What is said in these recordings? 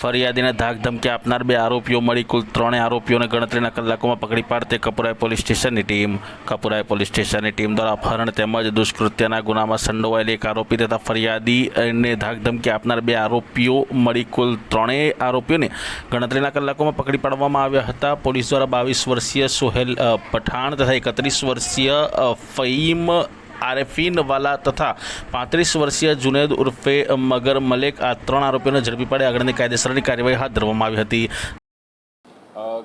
ફરિયાદીને ધાકધમકી આપનાર બે આરોપીઓ મળી કુલ ત્રણેય આરોપીઓને ગણતરીના કલાકોમાં પકડી પાડતી કપુરાઈ પોલીસ સ્ટેશનની ટીમ. કપુરાઈ પોલીસ સ્ટેશનની ટીમ દ્વારા અપહરણ તેમજ દુષ્કૃત્યના ગુનામાં સંડોવાયેલી એક આરોપી તથા ફરિયાદીને ધાકધમકી આપનાર બે આરોપીઓ મળી કુલ ત્રણેય આરોપીઓને ગણતરીના કલાકોમાં પકડી પાડવામાં આવ્યા હતા. પોલીસ દ્વારા બાવીસ વર્ષીય સોહેલ પઠાણ તથા એકત્રીસ વર્ષીય અ, ફહીમ આરેફીન વાલા તથા પાંત્રીસ વર્ષીય જુનેદ ઉર્ફે મગર મલેક આ ત્રણ આરોપીઓને ઝડપી પાડી આગળની કાયદેસરની કાર્યવાહી હાથ ધરવામાં આવી હતી.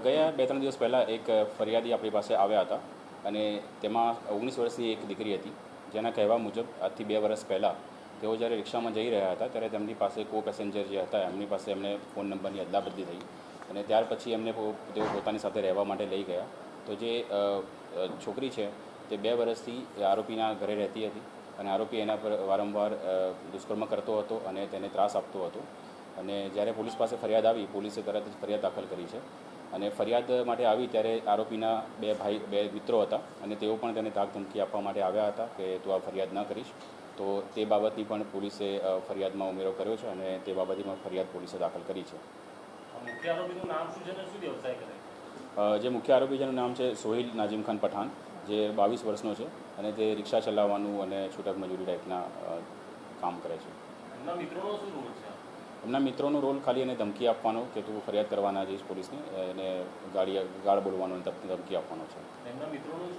ગયા બે ત્રણ દિવસ પહેલાં એક ફરિયાદી આપણી પાસે આવ્યા હતા અને તેમાં ઓગણીસ વર્ષની એક દીકરી હતી. જેના કહેવા મુજબ આજથી બે વર્ષ પહેલાં તેઓ જ્યારે રિક્ષામાં જઈ રહ્યા હતા ત્યારે તેમની પાસે કો પેસેન્જર જે હતા એમની પાસે એમને ફોન નંબરની અદલાબદલી થઈ અને ત્યાર પછી એમને તેઓ પોતાની સાથે રહેવા માટે લઈ ગયા. તો જે છોકરી છે તે બે વર્ષથી આરોપીના ઘરે રહેતી હતી અને આરોપી એના પર વારંવાર દુષ્કર્મ કરતો હતો અને તેને ત્રાસ આપતો હતો. અને જ્યારે પોલીસ પાસે ફરિયાદ આવી પોલીસે તરત જ ફરિયાદ દાખલ કરી છે. અને ફરિયાદ માટે આવી ત્યારે આરોપીના બે ભાઈ બે મિત્રો હતા અને તેઓ પણ તેને ધાક ધમકી આપવા માટે આવ્યા હતા કે તું આ ફરિયાદ ન કરીશ. તો તે બાબતની પણ પોલીસે ફરિયાદમાં ઉમેરો કર્યો છે અને તે બાબતની પણ ફરિયાદ પોલીસે દાખલ કરી છે. જે મુખ્ય આરોપી જેનું નામ છે સોહિલ નાજીમ ખાન પઠાણ. જે બાવીસ વર્ષનો છે અને તે રિક્ષા ચલાવવાનું અને છૂટક મજૂરી ટાઈપના કામ કરે છે. એમના મિત્રોનો શું રોલ છે? એમના મિત્રોનો રોલ ખાલી એને ધમકી આપવાનો કે તું ફરિયાદ કરવાના જઈશ પોલીસને એને ગાડી ગાળ બોલવાનો ધમકી આપવાનો છે. એમના મિત્રોનું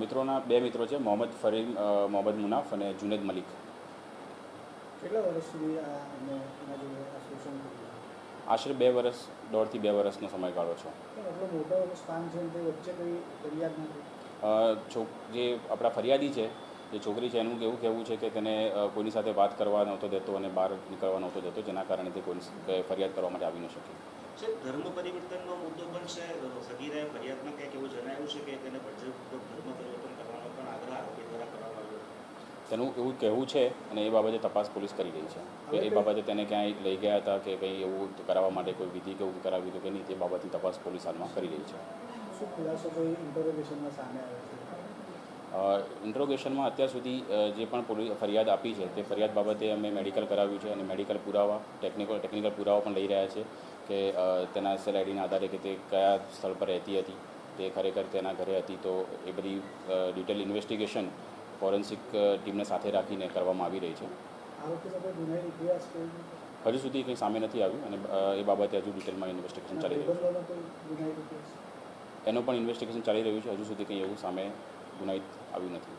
મિત્રોના બે મિત્રો છે મોહમ્મદ ફરીમ મોહમ્મદ મુનાફ અને જુનેદ મલિક. કેટલા વર્ષ સુધી આ શોષણ કર્યું? આશરે બે વર્ષ દોઢથી બે વર્ષનો સમયગાળો છે. જે આપણા ફરિયાદી છે જે છોકરી છે એનું એવું કહેવું છે કે તેને કોઈની સાથે વાત કરવા નહોતો દેતો અને બહાર નીકળવા નહોતો દેતો જેના કારણે તે કોઈ ફરિયાદ કરવા માટે આવી ન શકે. ધર્મ પરિવર્તનનો મુદ્દો પણ છે. સગીરાએ ફરિયાદમાં એવું જણાવ્યું છે કે તેને બળજબરીપૂર્વક ધર્મ પરિવર્તન કરવાનો પણ આગ્રહ આરોપી દ્વારા કરવામાં આવ્યો તેનું એવું કહેવું છે અને એ બાબતે તપાસ પોલીસ કરી રહી છે. કે એ બાબતે તેને ક્યાંય લઈ ગયા હતા કે કંઈ એવું કરાવવા માટે કોઈ વિધિ કે એવું કરાવ્યું હતું કે નહીં તે બાબતની તપાસ પોલીસ હાલમાં કરી રહી છે. ઇન્ટ્રોગેશનમાં અત્યાર સુધી જે પણ પોલીસ ફરિયાદ આપી છે તે ફરિયાદ બાબતે અમે મેડિકલ કરાવ્યું છે અને મેડિકલ પુરાવા ટેકનિકલ ટેકનિકલ પુરાવા પણ લઈ રહ્યા છે કે તેના સેલ આઈડીના આધારે કે તે કયા સ્થળ પર રહેતી હતી તે ખરેખર તેના ઘરે હતી તો એ બધી ડિટેલ ઇન્વેસ્ટિગેશન ફોરેન્સિક ટીમને સાથે રાખીને કરવામાં આવી રહી છે. હજુ સુધી કંઈ સામે નથી આવ્યું અને એ બાબતે હજુ ડિટેલમાં ઇન્વેસ્ટિગેશન ચાલી રહ્યું છે. એનું પણ ઇન્વેસ્ટિગેશન ચાલી રહ્યું છે. હજુ સુધી કંઈ એવું સામે ગુનાહિત આવ્યું નથી.